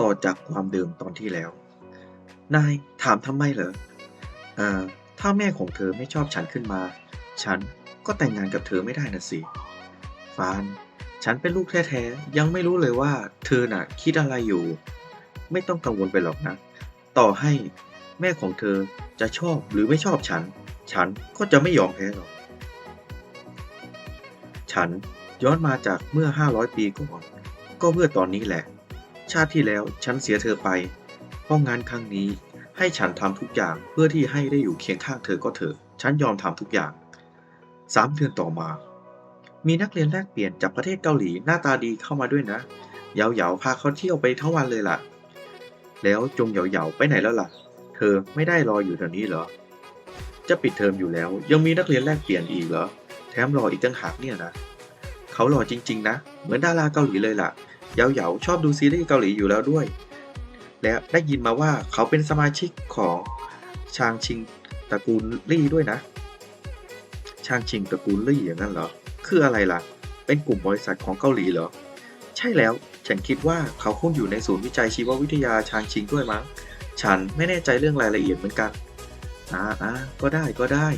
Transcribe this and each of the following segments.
ต่อจากความเดิมตอนที่แล้ว นายถามทำไมเหรออ่ถ้าแม่ของเธอไม่ชอบฉันขึ้นมา ฉันก็แต่งงานกับเธอไม่ได้นะสิ ฟาน ฉันเป็นลูกแท้ๆ ยังไม่รู้เลยว่าเธอน่ะคิดอะไรอยู่ ไม่ต้องกังวลไปหรอกนะ ต่อให้แม่ของเธอจะชอบหรือไม่ชอบฉัน ฉันก็จะไม่ยอมแพ้หรอก ฉันย้อนมาจากเมื่อ 500 ปีก่อน ก็เพื่อตอนนี้แหละ ชาติที่แล้วฉันเสียเธอไป เพราะงานครั้งนี้ให้ฉันทำทุกอย่างเพื่อที่ให้ได้อยู่เคียงข้างเธอก็เถอะ ฉันยอมทำทุกอย่างสามเดือนต่อมา มีนักเรียนแลกเปลี่ยนจากประเทศเกาหลีหน้าตาดีเข้ามาด้วยนะเหยาๆพาเขาเที่ยวไปทั้งวันเลยล่ะ แล้วจงเหยาๆไปไหนแล้วล่ะ เธอไม่ได้รออยู่แถวนี้เหรอ จะปิดเทอมอยู่แล้ว ยังมีนักเรียนแลกเปลี่ยนอีกเหรอ แถมรออีกตั้งหากเนี่ยนะ เขาหล่อจริง ๆ นะ เหมือนดาราเกาหลีเลยล่ะ เหยาๆชอบดูซีรีส์เกาหลีอยู่แล้วด้วย และได้ยินมาว่าเขาเป็นสมาชิกของชางชิงตระกูลลี่ด้วยนะ ชางชิงตระกูลลี่อย่างนั้นเหรอ คืออะไรล่ะ เป็นกลุ่มบริษัทของเกาหลีเหรอ ใช่แล้ว ฉันคิดว่าเขาคงอยู่ในศูนย์วิจัยชีววิทยาชางชิงด้วยมั้ง ฉันไม่แน่ใจเรื่องรายละเอียดเหมือนกัน อ่าอ่าก็ได้ก็ได้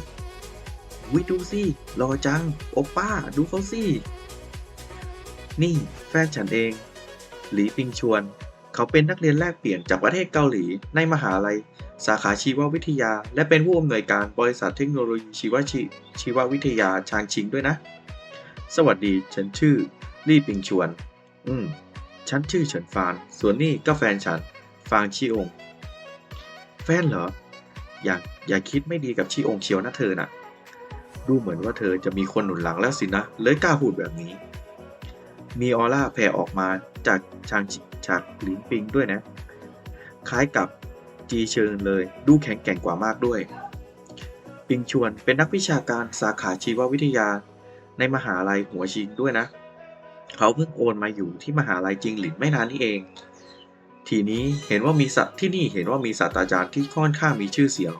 วิดูสิรอจัง โอป้า ดูเขาสิ นี่แฟนฉันเอง หลีปิงชวน เขาเป็นนักเรียนแลกเปลี่ยนจากประเทศเกาหลีในมหาลัย สาขาชีววิทยา และเป็นผู้อำนวยการบริษัทเทคโนโลยีชีวชีชีววิทยาชางชิงด้วยนะ สวัสดี ฉันชื่อลี่ปิงชวน อืม ฉันชื่อเฉินฟาน ส่วนนี่ก็แฟนฉัน ฟางชีอง แฟนเหรอ อย่าอย่าคิดไม่ดีกับชีองเชียวนะเธอน่ะ ดูเหมือนว่าเธอจะมีคนหนุนหลังแล้วสินะ เลยกล้าพูดแบบนี้ มีออร่าแผ่ออกมา จากชางชิจากหลินปิงด้วยนะ คล้ายกับจีเชิงเลย ดูแข็งแกร่งกว่ามากด้วย ปิงชวนเป็นนักวิชาการสาขาชีววิทยา ในมหาลัยหัวชิงด้วยนะ เขาเพิ่งโอนมาอยู่ที่มหาลัยจิงหลินไม่นานนี้เอง ทีนี้เห็นว่ามีสัตว์ที่นี่เห็นว่ามีศาสตราจารย์ที่ค่อนข้างมีชื่อเสียง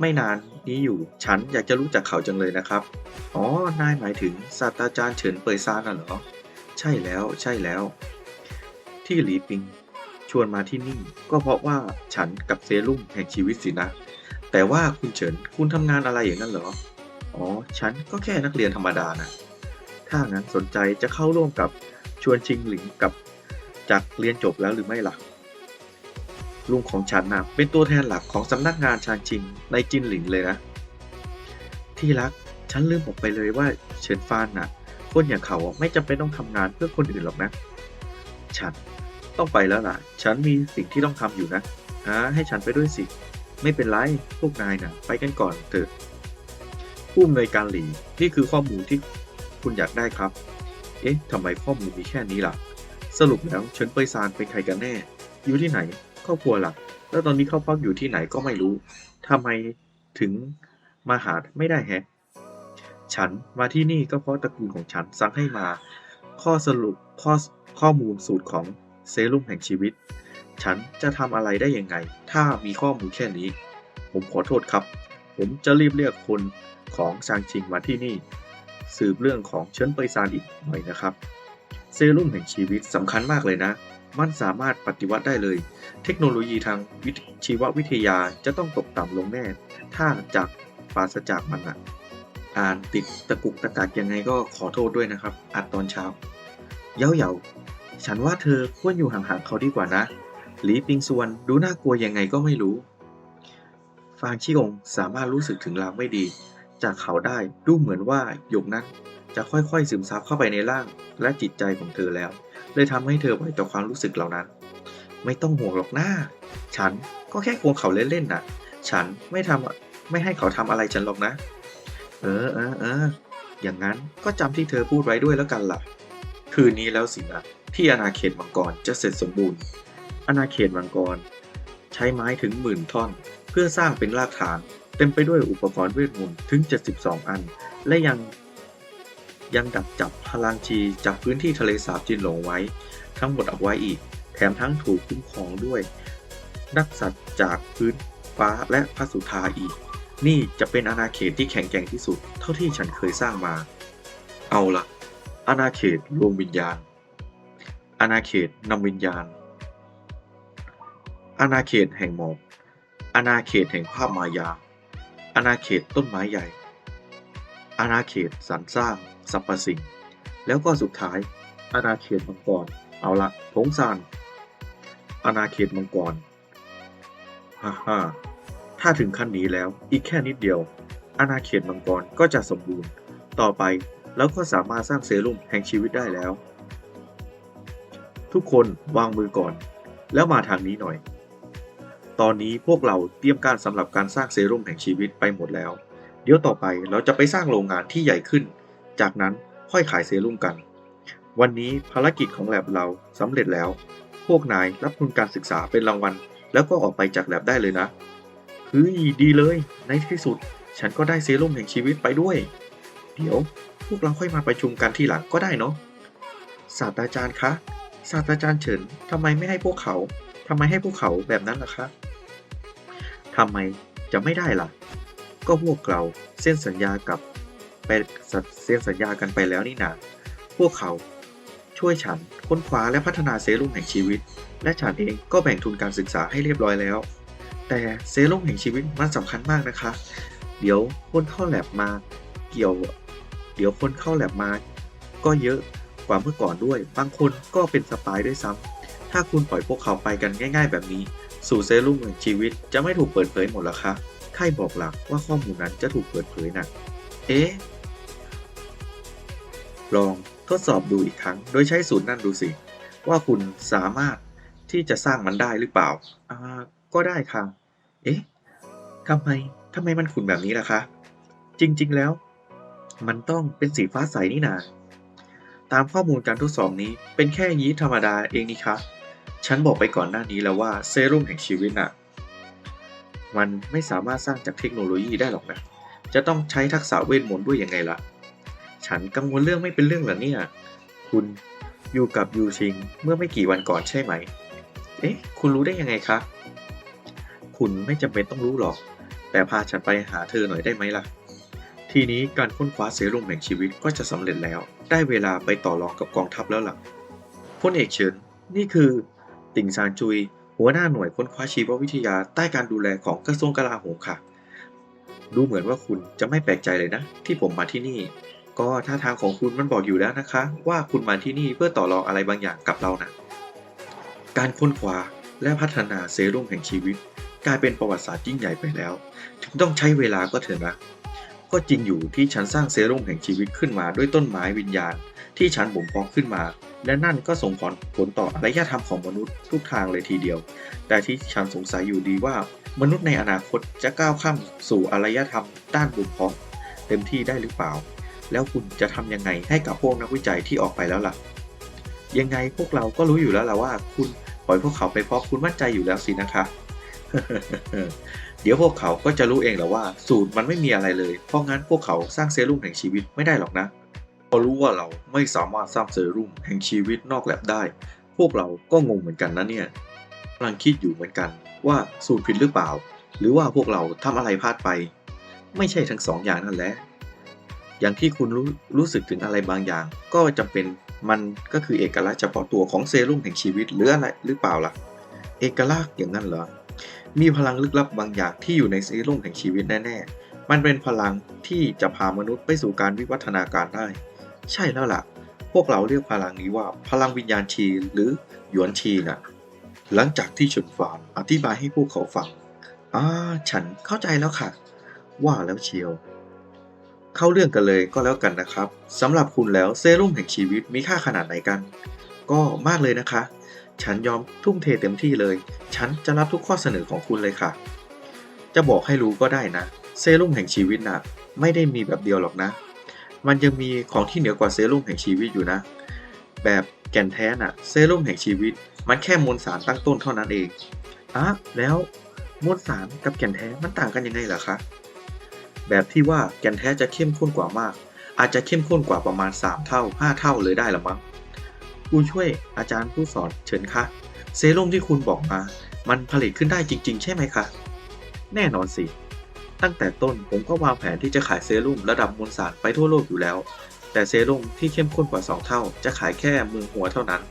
ไม่นานนี้อยู่ฉันอยากจะรู้จักเขาจังเลยนะครับ อ๋อ นายหมายถึงศาสตราจารย์เฉินเปยซานน่ะเหรอ ใช่แล้ว ใช่แล้ว ที่หลีปิง ชวนมาที่นี่ ก็เพราะว่าฉันกับเซรุ่มแห่งชีวิตสินะ แต่ว่าคุณเฉินคุณทำงานอะไรอย่างนั้นเหรอ อ๋อ ฉันก็แค่นักเรียนธรรมดานะ ถ้างั้นสนใจจะเข้าร่วมกับชวนชิงหลิงกับจากเรียนจบแล้วหรือไม่ล่ะลุงของฉันนะเป็นตัวแทนหลักของสำนักงานชางชิงในจินหลิงเลยนะ ที่รักฉันลืมบอกไปเลยว่าเฉินฟานน่ะ คนอย่างเขาไม่จำเป็นต้องทำงานเพื่อคนอื่นหรอกนะ ฉัน ต้องไปแล้วล่ะ ฉันมีสิ่งที่ต้องทำอยู่นะอ่าให้ฉันไปด้วยสิ ไม่เป็นไร พวกนายนะไปกันก่อนเถอะ ผู้อำนวยการหลี นี่คือข้อมูลที่คุณอยากได้ครับ เอ๊ะทำไมข้อมูลมีแค่นี้ล่ะ สรุปแล้วเฉินเปยซานเป็นใครกันแน่ อยู่ที่ไหน ครอบครัวล่ะแล้วตอนนี้เขาพักอยู่ที่ไหนก็ไม่รู้ทำไมถึงมาหาไม่ได้แฮะ ฉันมาที่นี่ก็เพราะตระกูลของฉันสั่งให้มา ข้อสรุปข้อข้อมูลสูตรของ เซรุ่มแห่งชีวิต ฉันจะทำอะไรได้ยังไง ถ้ามีข้อมูลแค่นี้ ผมขอโทษครับ ผมจะรีบเรียกคนของซางชิงมาที่นี่ สืบเรื่องของเฉินเปซานอีกหน่อยนะครับ เซรุ่มแห่งชีวิตสำคัญมากเลยนะ มันสามารถปฏิวัติได้เลย เทคโนโลยีทางวิชีววิทยาจะต้องตกต่ำลงแน่ ถ้าจากปราศจากมันอะอ่านติดตะกุกตะกักยังไงก็ขอโทษด้วยนะครับ อัดตอนเช้า เย้าเยา ฉันว่าเธอควรอยู่ห่างๆเขาดีกว่านะหลีปิงซวนดูน่ากลัวยังไงก็ไม่รู้ ฟางชิองสามารถรู้สึกถึงลางไม่ดี จากเขาได้ดูเหมือนว่าหยกนั้นจะค่อยๆซึมซับเข้าไปในร่างและจิตใจของเธอแล้ว เลยทำให้เธอไหวต่อความรู้สึกเหล่านั้น ไม่ต้องห่วงหรอกหนะฉันก็แค่ควงเขาเล่นๆน่ะ ฉันไม่ทำไม่ให้เขาทำอะไรฉันหรอกนะ เออเออเอออย่างนั้นก็จำที่เธอพูดไว้ด้วยแล้วกันล่ะ คืนนี้แล้วสินะ ที่อาณาเขตมังกรจะเสร็จสมบูรณ์ อาณาเขตมังกร ใช้ไม้ถึงหมื่นท่อน เพื่อสร้างเป็นรากฐาน เต็มไปด้วยอุปกรณ์เวทมนต์ถึง 72 อัน และยังยังดักจับพลังชีจากพื้นที่ทะเลสาบจินหลงไว้ ทั้งหมดเอาไว้อีก แถมทั้งถูกคุ้มครองด้วย นักสัตว์จากพื้นฟ้าและพระสุธาอีก นี่จะเป็นอาณาเขตที่แข็งแกร่งที่สุด เท่าที่ฉันเคยสร้างมา เอาละอาณาเขตรวมวิญญาณ อาณาเขตนำวิญญาณ อาณาเขตแห่งหมอกอาณาเขตแห่งภาพมายา อาณาเขตต้นไม้ใหญ่ อาณาเขตสรรสร้างสรรพสิ่ง แล้วก็สุดท้าย อาณาเขตมังกร เอาละผงซาน อาณาเขตมังกร ฮ่าฮ่าถ้าถึงขั้นนี้แล้วอีกแค่นิดเดียว อาณาเขตมังกรก็จะสมบูรณ์ ต่อไปแล้วก็สามารถสร้างเซรุ่มแห่งชีวิตได้แล้ว ทุกคนวางมือก่อน แล้วมาทางนี้หน่อย ตอนนี้พวกเราเตรียมการสำหรับการสร้างเซรุ่มแห่งชีวิตไปหมดแล้ว เดี๋ยวต่อไปเราจะไปสร้างโรงงานที่ใหญ่ขึ้น จากนั้นค่อยขายเซรุ่มกัน วันนี้ภารกิจของแลบเราสำเร็จแล้ว พวกนายรับทุนการศึกษาเป็นรางวัล แล้วก็ออกไปจากแลบได้เลยนะเฮ้ยดีเลย ในที่สุด ฉันก็ได้เซรุ่มแห่งชีวิตไปด้วย เดี๋ยว พวกเราค่อยมาประชุมกันทีหลังก็ได้เนาะศาสตราจารย์คะ ศาสตราจารย์เฉินทำไมไม่ให้พวกเขาทำไมให้พวกเขาแบบนั้นล่ะคะทำไมจะไม่ได้ล่ะ ก็พวกเราเส้นสัญญากับไปเซ็นสัญญากันไปแล้วนี่นาพวกเขาช่วยฉันค้นคว้าและพัฒนาเซรุ่มแห่งชีวิต และฉันเองก็แบ่งทุนการศึกษาให้เรียบร้อยแล้ว แต่เซรุ่มแห่งชีวิตมันสำคัญมากนะคะ เดี๋ยวคนเข้าแลบมาเกี่ยว เดี๋ยวคนเข้าแลบมาก็เยอะ ว่าเมื่อก่อนด้วย บางคนก็เป็นสปายด้วยซ้ำถ้าคุณปล่อยพวกเขาไปกันง่าย ๆ แบบนี้ สู่เซรุ่มแห่งชีวิตจะไม่ถูกเปิดเผยหมดหรอคะใครบอกหลักว่าข้อมูลนั้นจะถูกเปิดเผยนะเอ๊ะ ลองทดสอบดูอีกครั้ง โดยใช้สูตรนั่นดูสิ ว่าคุณสามารถที่จะสร้างมันได้หรือเปล่า อ่า ก็ได้ค่ะ เอ๊ะทำไมทำไมมันขุ่นแบบนี้ล่ะคะ จริง ๆ แล้ว มันต้องเป็นสีฟ้าใสนี่นา ตามข้อมูลการทดสอบนี้ เป็นแค่ยีสต์ธรรมดาเองนี่คะฉันบอกไปก่อนหน้านี้แล้วว่าเซรุ่มแห่งชีวิตน่ะ มันไม่สามารถสร้างจากเทคโนโลยีได้หรอกนะ จะต้องใช้ทักษะเวทมนต์ด้วยยังไงล่ะ ฉันกังวลเรื่องไม่เป็นเรื่องหรอเนี่ย คุณอยู่กับยูชิงเมื่อไม่กี่วันก่อนใช่ไหม เอ๊ะ คุณรู้ได้ยังไงคะ คุณไม่จำเป็นต้องรู้หรอก แต่พาฉันไปหาเธอหน่อยได้ไหมล่ะ ทีนี้การค้นคว้าเซรุ่มแห่งชีวิตก็จะสำเร็จแล้ว ได้เวลาไปต่อรองกับกองทัพแล้วล่ะพลเอกเฉินนี่คือ ติ่งซานจุย หัวหน้าหน่วยค้นคว้าชีววิทยาใต้การดูแลของกระทรวงกลาโหมค่ะ ดูเหมือนว่าคุณจะไม่แปลกใจเลยนะ ที่ผมมาที่นี่ ก็ท่าทางของคุณมันบอกอยู่แล้วนะคะ ว่าคุณมาที่นี่เพื่อต่อรองอะไรบางอย่างกับเรานะการค้นคว้าและพัฒนาเซรุ่มแห่งชีวิต กลายเป็นประวัติศาสตร์ยิ่งใหญ่ไปแล้ว ถึงต้องใช้เวลาก็เถอะนะ ก็จริงอยู่ที่ฉันสร้างเซรุ่มแห่งชีวิตขึ้นมาด้วยต้นไม้วิญญาณ ที่ฉันบ่มเพาะขึ้นมา และนั่นก็ส่งผลผลต่ออารยธรรมของมนุษย์ทุกทางเลยทีเดียว แต่ที่ฉันสงสัยอยู่ดีว่า มนุษย์ในอนาคตจะก้าวข้ามสู่อารยธรรมด้านบ่มเพาะเต็มที่ได้หรือเปล่า แล้วคุณจะทำยังไงให้กับพวกนักวิจัยที่ออกไปแล้วล่ะ ยังไงพวกเราก็รู้อยู่แล้วล่ะว่า คุณปล่อยพวกเขาไปเพราะคุณมั่นใจอยู่แล้วสินะคะ เดี๋ยวพวกเขาก็จะรู้เองแหละว่า สูตรมันไม่มีอะไรเลย เพราะงั้นพวกเขาสร้างเซรุ่มแห่งชีวิตไม่ได้หรอกนะพอรู้ว่าเราไม่สามารถสร้างเซรุ่มแห่งชีวิตนอกแลบได้ พวกเราก็งงเหมือนกันนะเนี่ยกำลังคิดอยู่เหมือนกันว่าสูตรผิดหรือเปล่า หรือว่าพวกเราทำอะไรพลาดไป ไม่ใช่ทั้งสองอย่างนั่นแหละ อย่างที่คุณรู้รู้สึกถึงอะไรบางอย่าง ก็จำเป็นมันก็คือเอกลักษณ์เฉพาะตัวของเซรุ่มแห่งชีวิตหรืออะไรหรือเปล่าล่ะ เอกลักษณ์อย่างนั้นเหรอ มีพลังลึกลับบางอย่างที่อยู่ในเซรุ่มแห่งชีวิตแน่ๆ มันเป็นพลังที่จะพามนุษย์ไปสู่การวิวัฒนาการได้ ใช่แล้วล่ะ พวกเราเรียกพลังนี้ว่าพลังวิญญาณชีหรือหยวนชีนะหลังจากที่ฉุนฟานอธิบายให้พวกเขาฟังอ่าฉันเข้าใจแล้วค่ะ ว่าแล้วเชียว เข้าเรื่องกันเลยก็แล้วกันนะครับสำหรับคุณแล้วเซรุ่มแห่งชีวิตมีค่าขนาดไหนกัน ก็มากเลยนะคะ ฉันยอมทุ่มเทเต็มที่เลย ฉันจะรับทุกข้อเสนอของคุณเลยค่ะ จะบอกให้รู้ก็ได้นะ เซรุ่มแห่งชีวิตนะไม่ได้มีแบบเดียวหรอกนะ มันยังมีของที่เหนือกว่าเซรุ่มแห่งชีวิตอยู่นะ แบบแก่นแท้น่ะ เซรุ่มแห่งชีวิต มันแค่มวลสารตั้งต้นเท่านั้นเองอะแล้วมวลสารกับแก่นแท้มันต่างกันยังไงล่ะคะ แบบที่ว่าแก่นแท้จะเข้มข้นกว่ามาก อาจจะเข้มข้นกว่าประมาณ 3 เท่า 5 เท่าเลยได้ละมั้ง ผู้ช่วยอาจารย์ผู้สอนเฉินคะ เซรุ่มที่คุณบอกมา มันผลิตขึ้นได้จริง ๆ ใช่ไหมคะ แน่นอนสิ ตั้งแต่ต้นผมก็วางแผนที่จะขายเซรุ่มระดับมวลสารไปทั่วโลกอยู่แล้ว แต่เซรุ่มที่เข้มข้นกว่า 2 เท่า จะขายแค่เมืองหัวเท่านั้น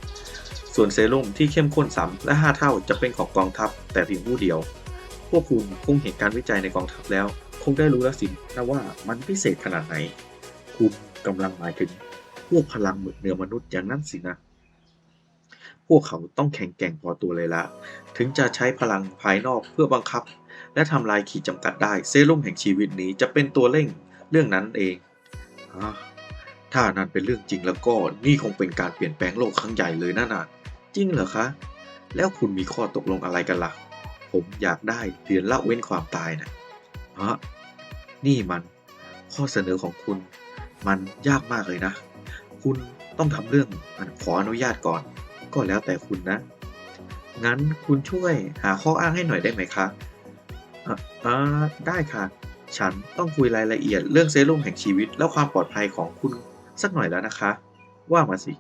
ส่วนเซรุ่มที่เข้มข้นสามและ 5 เท่าจะเป็นของกองทัพ แต่เพียงผู้เดียว พวกคุณคงเห็นการวิจัยในกองทัพแล้ว คงได้รู้แล้วสินะว่ามันพิเศษขนาดไหน คุณกำลังหมายถึงพวกพลังเหนือมนุษย์อย่างนั้นสินะ พวกเขาต้องแข็งแกร่งพอตัวเลยละ ถึงจะใช้พลังภายนอกเพื่อบังคับ และทำลายขีดจำกัดได้เซรุ่มแห่งชีวิตนี้จะเป็นตัวเร่งเรื่องนั้นเองอถ้านั้นเป็นเรื่องจริงแล้วก็นี่คงเป็นการเปลี่ยนแปลงโลกครั้งใหญ่เลยนะน่ะจริงเหรอคะ แล้วคุณมีข้อตกลงอะไรกันล่ะ ผมอยากได้เหรียญละเว้นความตายนะฮะนี่มันข้อเสนอของคุณ มันยากมากเลยนะ คุณต้องทำเรื่องขออนุญาตก่อน ก็แล้วแต่คุณนะ งั้นคุณช่วยหาข้ออ้างให้หน่อยได้ไหมคะอ่าได้ค่ะ ฉันต้องคุยรายละเอียดเรื่องเซรุ่มแห่งชีวิต และความปลอดภัยของคุณสักหน่อยแล้วนะคะ ว่ามาสิ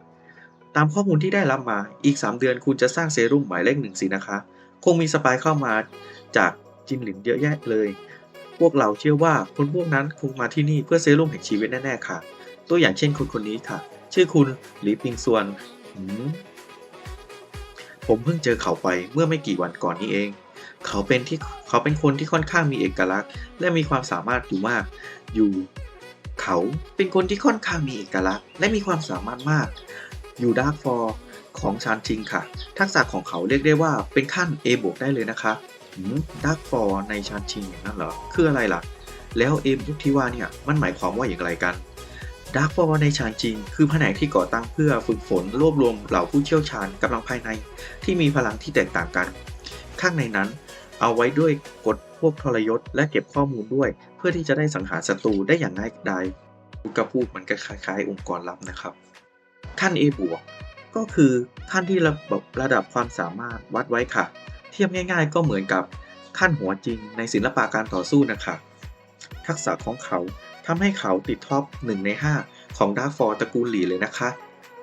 ตามข้อมูลที่ได้รับมาอีก 3 เดือนคุณจะสร้างเซรุ่มหมายเลขหนึ่งสินะคะ คงมีสปายเข้ามาจากจินหลินเยอะแยะเลย พวกเราเชื่อว่าคนพวกนั้นคงมาที่นี่เพื่อเซรุ่มแห่งชีวิตแน่ๆค่ะ ตัวอย่างเช่นคนคนนี้ค่ะ ชื่อคุณหลีปิงซวนหืม ผมเพิ่งเจอเขาไปเมื่อไม่กี่วันก่อนนี้เอง เขาเป็นที่เขาเป็นคนที่ค่อนข้างมีเอกลักษณ์ และมีความสามารถอยู่มาก อยู่ เขาเป็นคนที่ค่อนข้างมีเอกลักษณ์ และมีความสามารถมาก อยู่ดาร์กฟอร์ของชานชิงค่ะ ทักษะของเขาเรียกได้ว่าเป็นขั้น A บวกได้เลยนะคะดาร์กฟอร์ในชานชิงอย่างนั้นเหรอ คืออะไรล่ะ แล้ว A บวกที่ว่าเนี่ยมันหมายความว่าอย่างไรกัน ดาร์กฟอร์ในชานชิง คือแผนกที่ก่อตั้งเพื่อฝึกฝนรวบรวมเหล่าผู้เชี่ยวชาญกำลังภายใน ที่มีพลังที่แตกต่างกัน ข้างในนั้น เอาไว้ด้วยกฎพวกทรยศและเก็บข้อมูลด้วย เพื่อที่จะได้สังหารศัตรูได้อย่างง่ายดายกระพูดมันก็คล้ายๆ องค์กรลับนะครับ ขั้น A บวกก็คือขั้นที่ระบบระดับความสามารถวัดไว้ค่ะ เทียบง่าย ๆ ก็เหมือนกับขั้นหัวจริงในศิลปะการต่อสู้นะคะ ทักษะของเขา ทำให้เขาติดท็อป 1 ใน 5 ของดาร์ฟอร์ตระกูลหลีเลยนะคะ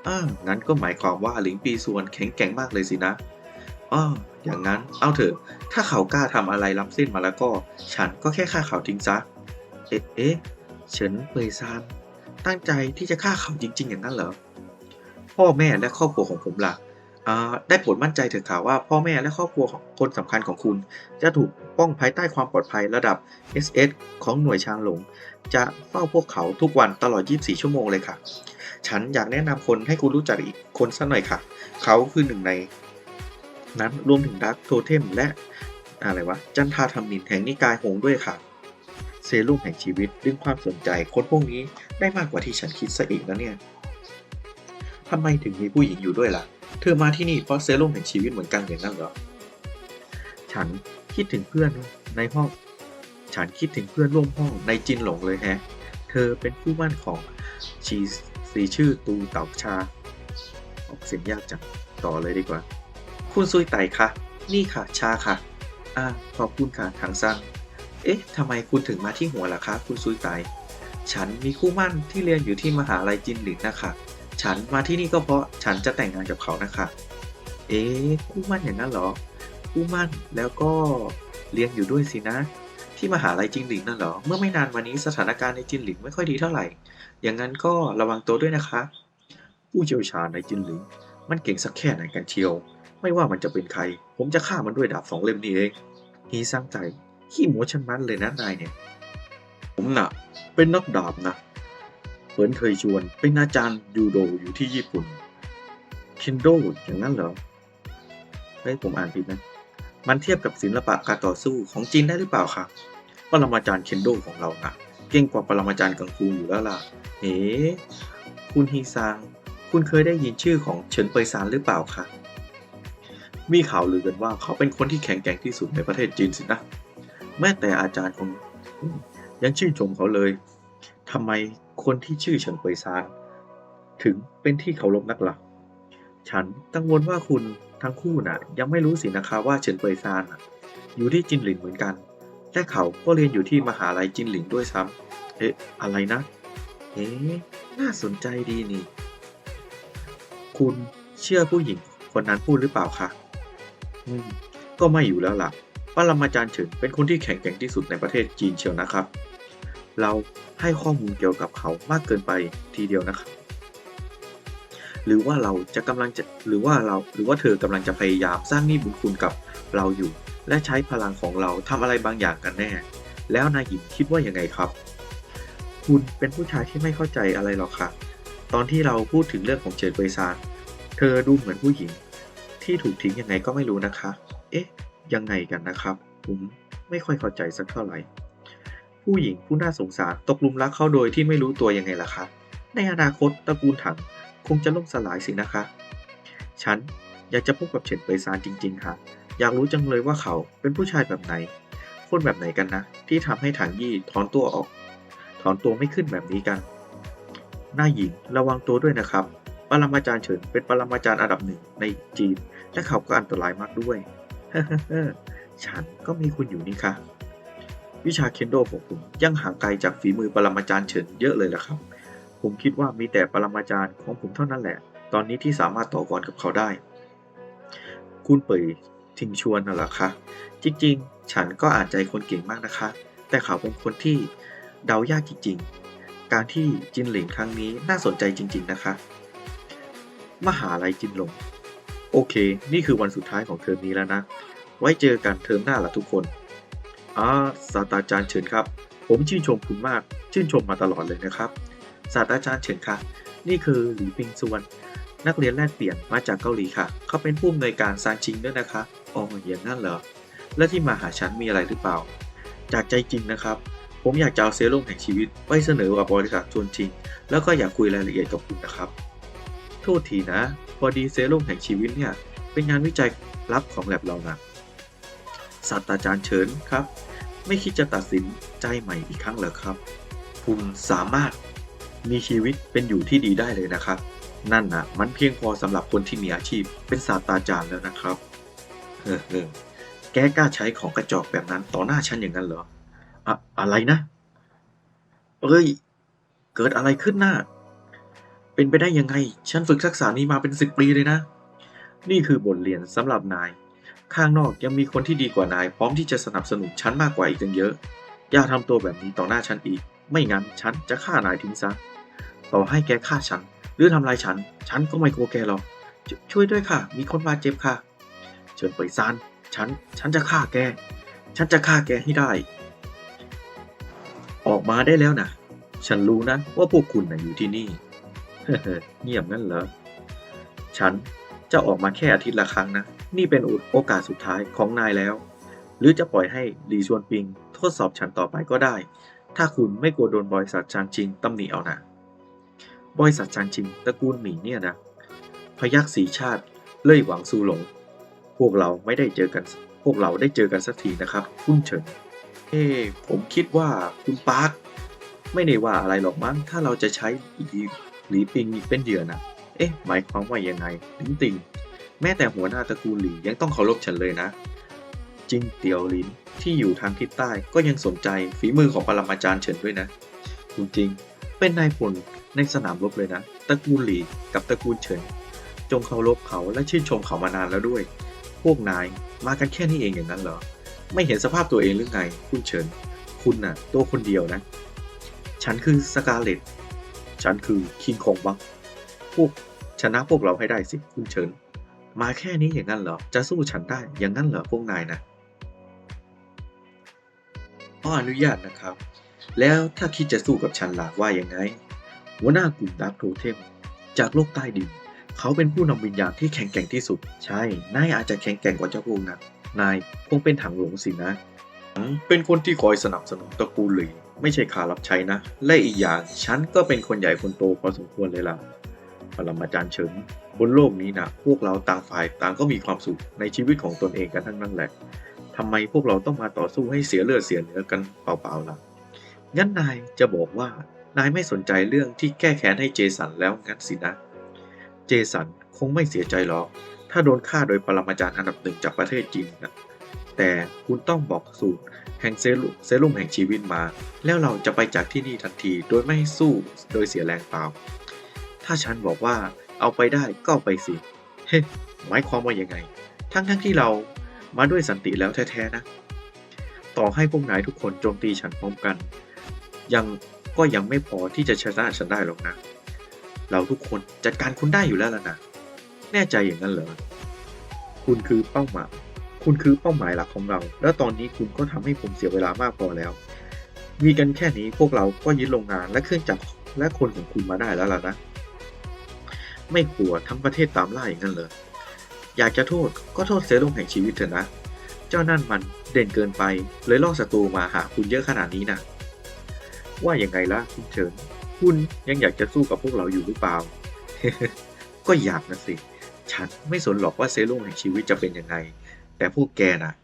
อ้างั้นก็หมายความว่าหลิงปีส่วนแข็งแกร่งมากเลยสินะอ้ออย่างนั้น เอาเถอะ ถ้าเขากล้าทำอะไรล้ำเส้นมาแล้วก็ ฉันก็แค่ฆ่าเขาทิ้งซะ เอ๊ะเอ๊ะเฉินเปยซานตั้งใจที่จะฆ่าเขาจริง ๆ อย่างนั้นเหรอ พ่อแม่และครอบครัวของผมล่ะอ่า ได้โปรดมั่นใจเถอะค่ะว่าพ่อแม่และครอบครัวของคนสำคัญของคุณ จะถูกป้องภายใต้ความปลอดภัยระดับ SS ของหน่วยช้างหลง จะเฝ้าพวกเขาทุกวันตลอด 24 ชั่วโมงเลยค่ะ ฉันอยากแนะนำคนให้คุณรู้จักอีกคนสักหน่อยค่ะ เขาคือหนึ่งใน นั้นรวมถึงดักโทเทมและอะไรวะจันทาธรรมินแห่งนิกายหงด้วยค่ะ เซรุ่มแห่งชีวิตดึงความสนใจคนพวกนี้ได้มากกว่าที่ฉันคิดซะอีกนะเนี่ยทำไมถึงมีผู้หญิงอยู่ด้วยล่ะ เธอมาที่นี่เพราะเซรุ่มแห่งชีวิตเหมือนกันอย่างนั้นเหรอ ฉันคิดถึงเพื่อนในห้อง ฉันคิดถึงเพื่อนร่วมห้องในจินหลงเลยแฮะ เธอเป็นผู้มั่นของชีสีชื่อตูเต่าชา ออกเสียงยากจัง ต่อเลยดีกว่า คุณซุยไต่คะนี่ค่ะ ชาค่ะ อ่า ขอบคุณค่ะทางซัง เอ๊ะทำไมคุณถึงมาที่หัวล่ะคะ คุณซุยไต่ ฉันมีคู่มั่นที่เรียนอยู่ที่มหาลัยจินหลินนะคะ ฉันมาที่นี่ก็เพราะฉันจะแต่งงานกับเขานะคะ เอ๊ะคู่มั่นอย่างนั้นเหรอ คู่มั่นแล้วก็เรียนอยู่ด้วยสินะ ที่มหาลัยจินหลินนั่นเหรอ เมื่อไม่นานมานี้สถานการณ์ในจินหลินไม่ค่อยดีเท่าไหร่ อย่างนั้นก็ระวังตัวด้วยนะคะ ผู้เชี่ยวชาญในจินหลินมันเก่งสักแค่ไหนกันเชียว ไม่ว่ามันจะเป็นใคร ผมจะฆ่ามันด้วยดาบสองเล่มนี้เองฮีสร้างใจขี้หมูชันมันเลยนะนายเนี่ย ผมน่ะ เป็นนักดาบนะ ฟิร์นเคยชวน เป็นอาจารย์ยูโดอยู่ที่ญี่ปุ่นเคนโดอย่างนั้นเหรอ เฮ้ย ผมอ่านผิดนะ มันเทียบกับศิลปะการต่อสู้ของจีนได้หรือเปล่าครับปรมาจารย์เคนโดของเรานะเก่งกว่าปรมาจารย์กังฟูอยู่แล้วล่ะ เอ๋คุณฮีซัง คุณเคยได้ยินชื่อของเฉินเปยซานหรือเปล่าคะ มีข่าวลือกันว่าเขาเป็นคนที่แข็งแกร่งที่สุดในประเทศจีนสินะ แม้แต่อาจารย์ของยังชื่นชมเขาเลยทำไม คนที่ชื่อเฉินเปยซานถึงเป็นที่เคารพนักละ่ะฉันกังวลว่าคุณทั้งคู่น่ะ ยังไม่รู้สินะคะว่าเฉินเปยซานน่ะอยู่ที่จินหลินเหมือนกัน และเขาก็เรียนอยู่ที่มหาลัยจินหลินด้วยซ้ำเอ๊ะอะไรนะ เอ๊ะน่าสนใจดีนี่ คุณเชื่อผู้หญิงคนนั้นพูดหรือเปล่าคะอืมก็ไม่อยู่แล้วล่ะปรมาจารย์เฉินเป็นคนที่แข็งแกร่งที่สุดในประเทศจีนเชียวนะครับ เราให้ข้อมูลเกี่ยวกับเขามากเกินไปทีเดียวนะครับ หรือว่าเราจะกำลังจะหรือว่าเราหรือว่าเธอกำลังจะพยายามสร้างหนี้บุญคุณกับเราอยู่ และใช้พลังของเราทำอะไรบางอย่างกันแน่ แล้วนายหญิงคิดว่ายังไงครับ คุณเป็นผู้ชายที่ไม่เข้าใจอะไรหรอกค่ะ ตอนที่เราพูดถึงเรื่องของเฉินเวยซานเธอดูเหมือนผู้หญิง ที่ถูกทิ้งยังไงก็ไม่รู้นะคะ เอ๊ะ ยังไงกันนะครับ ผมไม่ค่อยเข้าใจสักเท่าไหร่ ผู้หญิงผู้น่าสงสารตกหลุมรักเขาโดยที่ไม่รู้ตัวยังไงล่ะคะ ในอนาคตตระกูลถังคงจะล่มสลายสินะคะ ฉันอยากจะพบกับเฉินเปยซานจริง ๆ ค่ะ อยากรู้จังเลยว่าเขาเป็นผู้ชายแบบไหน คนแบบไหนกันนะ ที่ทำให้ถังยี่ถอนตัวออก ถอนตัวไม่ขึ้นแบบนี้กัน หน้าหญิงระวังตัวด้วยนะครับ ปรมาจารย์เฉินเป็นปรมาจารย์อันดับหนึ่งในจีน และเขาก็อันตรายมากด้วย ฉันก็มีคุณอยู่นี่ค่ะ วิชาเคนโดของผมยังห่างไกลจากฝีมือปรมาจารย์เฉินเยอะเลยล่ะครับ ผมคิดว่ามีแต่ปรมาจารย์ของผมเท่านั้นแหละ ตอนนี้ที่สามารถต่อกรกับเขาได้ คุณเป่ยทิงชวนน่ะเหรอคะ จริงๆ ฉันก็อ่านใจคนเก่งมากนะคะ แต่เขาเป็นคนที่เดายากจริงๆ การที่จินหลิงครั้งนี้น่าสนใจจริง ๆ นะคะ มหาลัยจินหลง โอเค นี่คือวันสุดท้ายของเทอมนี้แล้วนะ ไว้เจอกันเทอมหน้าละทุกคน อ่าศาสตราจารย์เฉินครับ ผมชื่นชมคุณมาก ชื่นชมมาตลอดเลยนะครับ ศาสตราจารย์เฉินค่ะ นี่คือหลีปิงซวน นักเรียนแลกเปลี่ยนมาจากเกาหลีค่ะ เขาเป็นผู้อำนวยการซานชิงด้วยนะคะ อ๋ออย่างนั้นเหรอ และที่มาหาฉันมีอะไรหรือเปล่า จากใจจริงนะครับ ผมอยากจะเอาเซรุ่มแห่งชีวิตไปเสนอกับบริษัทชวนจริง แล้วก็อยากคุยรายละเอียดกับคุณนะครับ โทษทีนะ พอดีเซรุ่มแห่งชีวิตเนี่ย เป็นงานวิจัยลับของแลบเรานะ ศาสตราจารย์เฉินครับ ไม่คิดจะตัดสินใจใหม่อีกครั้งเหรอครับ คุณสามารถมีชีวิตเป็นอยู่ที่ดีได้เลยนะครับ นั่นนะมันเพียงพอสำหรับคนที่มีอาชีพเป็นศาสตราจารย์แล้วนะครับเฮ้อแกกล้าใช้ของกระจอกแบบนั้นต่อหน้าฉันอย่างนั้นเหรออะอะไรนะเอ้ย เกิดอะไรขึ้นน่ะเป็นไปได้ยังไง ฉันฝึกทักษะนี้มาเป็นสิบปีเลยนะ นี่คือบทเรียนสำหรับนาย ข้างนอกยังมีคนที่ดีกว่านาย พร้อมที่จะสนับสนุนฉันมากกว่าอีกตั้งเยอะ อย่าทำตัวแบบนี้ต่อหน้าฉันอีก ไม่งั้นฉันจะฆ่านายทิ้งซะ ต่อให้แกฆ่าฉัน หรือทำลายฉัน ฉันก็ไม่กลัวแกหรอกชช่วยด้วยค่ะ มีคนบาดเจ็บค่ะ เชิญไปซาน ฉัน ฉันจะฆ่าแก ฉันจะฆ่าแกให้ได้ ออกมาได้แล้วนะ ฉันรู้นะว่าพวกคุณนะอยู่ที่นี่ เงียบงั้นเหรอ ฉัน จะออกมาแค่อาทิตย์ละครั้งนะ นี่เป็นโอกาสสุดท้ายของนายแล้ว หรือจะปล่อยให้หลีชวนปิง ทดสอบฉันต่อไปก็ได้ ถ้าคุณไม่กลัวโดนบริษัทชานชิงตำหนิเอานะบริษัทชานชิงตระกูลหมีเนี่ยนะ พยักสีชาติ เล่ยหวังซูหลง พวกเราไม่ได้เจอกัน พวกเราได้เจอกันสักทีนะครับ คุณเฉิน เอ้ผมคิดว่าคุณปาร์คไม่ได้ว่าอะไรหรอกมั้ง ถ้าเราจะใช้หลีหลีปิงเป็นเหยื่อนะ เอ๊ะ หมายความว่ายังไงลิงติงแม้แต่หัวหน้าตระกูลหลียังต้องเคารพฉันเลยนะ จิงเตียวลินที่อยู่ทางทิศใต้ก็ยังสนใจฝีมือของปรมาจารย์เฉินด้วยนะจริงๆเป็นนายพลในสนามรบเลยนะ ตระกูลหลีกับตระกูลเฉิน จงเคารพเขาและชื่นชมเขามานานแล้วด้วย พวกนายมากันแค่นี้เองอย่างนั้นเหรอ ไม่เห็นสภาพตัวเองหรือไง คุณเฉิน คุณน่ะ ตัวคนเดียวนะ ฉันคือสกาเลตฉันคือคิงคองบัก พวกชนะพวกเราให้ได้สิคุณเฉินมาแค่นี้อย่างนั้นเหรอ จะสู้ฉันได้อย่างนั้นเหรอพวกนายนะขออนุญาตนะครับ แล้วถ้าคิดจะสู้กับฉันล่ะว่ายังไงหัวหน้ากลุ่มดาร์กโทเทมจากโลกใต้ดิน เขาเป็นผู้นำวิญญาณที่แข็งแกร่งที่สุด ใช่ นายอาจจะแข็งแกร่งกว่าเจ้าพวกนั้นนายคงเป็นถังหลงสินะ เป็นคนที่คอยสนับสนุนตระกูลหลีไม่ใช่ขารับใช้นะ และอีกอย่างฉันก็เป็นคนใหญ่คนโตพอสมควรเลยล่ะ ปรมาจารย์เฉินบนโลกนี้นะพวกเราต่างฝ่ายต่างก็มีความสุขในชีวิตของตนเองกันทั้งนั้นแหละทำไมพวกเราต้องมาต่อสู้ให้เสียเลือดเสียเนื้อกันเปล่าๆล่ะ งั้นนายจะบอกว่านายไม่สนใจเรื่องที่แก้แค้นให้เจสันแล้วงั้นสินะ เจสันคงไม่เสียใจหรอก ถ้าโดนฆ่าโดยปรมาจารย์อันดับหนึ่งจากประเทศจีนนะแต่คุณต้องบอกสูตรแห่งเซรุ่มเซรุ่มแห่งชีวิตมา แล้วเราจะไปจากที่นี่ทันทีโดยไม่สู้โดยเสียแรงเปล่า ถ้าฉันบอกว่าเอาไปได้ก็ไปสิ เฮ้หมายความว่ายังไง ทั้งทั้งที่เรามาด้วยสันติแล้วแท้ๆนะ ต่อให้พวกนายทุกคนโจมตีฉันพร้อมกัน ยังก็ยังไม่พอที่จะชนะฉันได้หรอกนะ เราทุกคนจัดการคุณได้อยู่แล้วล่ะนะ แน่ใจอย่างนั้นเหรอ คุณคือเป้าหมาย คุณคือเป้าหมายหลักของเรา แล้วตอนนี้คุณก็ทำให้ผมเสียเวลามากพอแล้ว มีกันแค่นี้พวกเราก็ยึดโรงงานและเครื่องจักรและคนของคุณมาได้แล้วล่ะนะ ไม่กลัวทั้งประเทศตามล่าอย่างนั้นเลยอยากจะโทษก็โทษเซรุ่มแห่งชีวิตเถอะนะ เจ้านั่นมันเด่นเกินไป เลยล่อศัตรูมาหาคุณเยอะขนาดนี้นะว่าอย่างไงล่ะคุณเฉินคุณยังอยากจะสู้กับพวกเราอยู่หรือเปล่า ก็อยากนะสิ ฉันไม่สนหรอกว่าเซรุ่มแห่งชีวิตจะเป็นยังไง แต่พวกแกน่ะ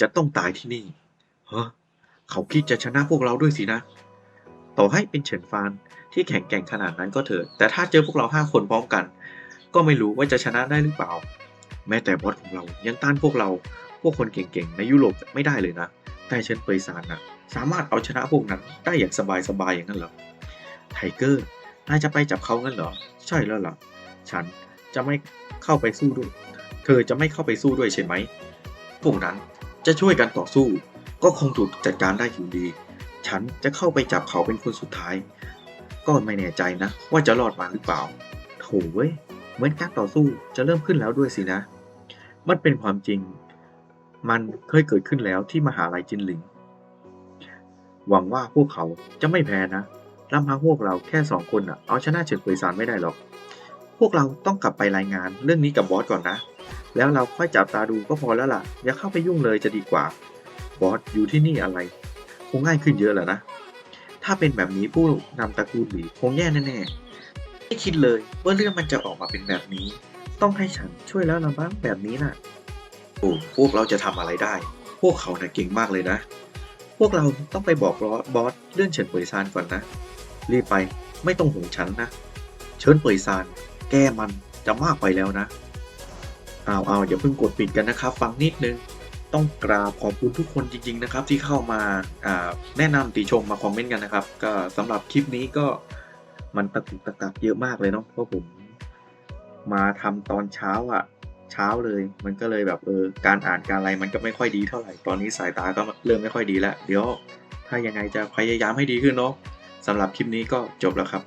จะต้องตายที่นี่เฮ้เขาคิดจะชนะพวกเราด้วยสินะ ต่อให้เป็นเฉินฟาน ที่แข็งแกร่งขนาดนั้นก็เถอะแต่ถ้าเจอพวกเราห้าคนพร้อมกัน ก็ไม่รู้ว่าจะชนะได้หรือเปล่า แม้แต่บอสของเรายังต้านพวกเรา พวกคนเก่งๆ ในยุโรปไม่ได้เลยนะ แต่เฉินเปยซานน่ะสามารถเอาชนะพวกนั้นได้อย่างสบายๆอย่างนั้นเหรอ ไทเกอร์ นายจะไปจับเขางั้นเหรอ ใช่แล้วล่ะ ฉันจะไม่เข้าไปสู้ด้วย เธอจะไม่เข้าไปสู้ด้วยใช่ไหม พวกนั้นจะช่วยกันต่อสู้ ก็คงถูกจัดการได้อยู่ดี ฉันจะเข้าไปจับเขาเป็นคนสุดท้าย ก็ไม่แน่ใจนะ ว่าจะรอดมาหรือเปล่าโถเว้ยเหมือนการต่อสู้จะเริ่มขึ้นแล้วด้วยสินะ มันเป็นความจริง มันเคยเกิดขึ้นแล้วที่มหาลัยจินหลิง หวังว่าพวกเขาจะไม่แพ้นะลำพังพวกเราแค่สองคนอะเอาชนะเฉินเปยซานไม่ได้หรอก พวกเราต้องกลับไปรายงานเรื่องนี้กับบอสก่อนนะ แล้วเราค่อยจับตาดูก็พอแล้วล่ะ อย่าเข้าไปยุ่งเลยจะดีกว่า บอสอยู่ที่นี่อะไร คงง่ายขึ้นเยอะแหละนะ ถ้าเป็นแบบนี้ผู้นำตระกูลหลีคงแย่แน่ๆไม่คิดเลยว่าเรื่องมันจะออกมาเป็นแบบนี้ ต้องให้ฉันช่วยแล้วนะบ้างแบบนี้น่ะโอ้พวกเราจะทำอะไรได้ พวกเขาน่ะเก่งมากเลยนะ พวกเราต้องไปบอกบอสเรื่องเฉินเปยซานก่อนนะ รีบไปไม่ต้องห่วงฉันนะเฉินเปยซาน แก้มันจะมากไปแล้วนะเอาเอาอย่าเพิ่งกดปิดกันนะครับ ฟังนิดนึง ต้องกราบขอบคุณทุกคนจริง ๆ นะครับ ที่เข้ามาแนะนำติชมมาคอมเมนต์กันนะครับ ก็สำหรับคลิปนี้ก็มันตะกุกตะกักเยอะมากเลยเนาะเพราะผมมาทำตอนเช้าอะเช้าเลย มันก็เลยแบบเออการอ่านการอะไรมันก็ไม่ค่อยดีเท่าไหร่ตอนนี้สายตาก็เริ่มไม่ค่อยดีแล้ว เดี๋ยวถ้ายังไงจะพยายามให้ดีขึ้นเนาะสำหรับคลิปนี้ก็จบแล้วครับ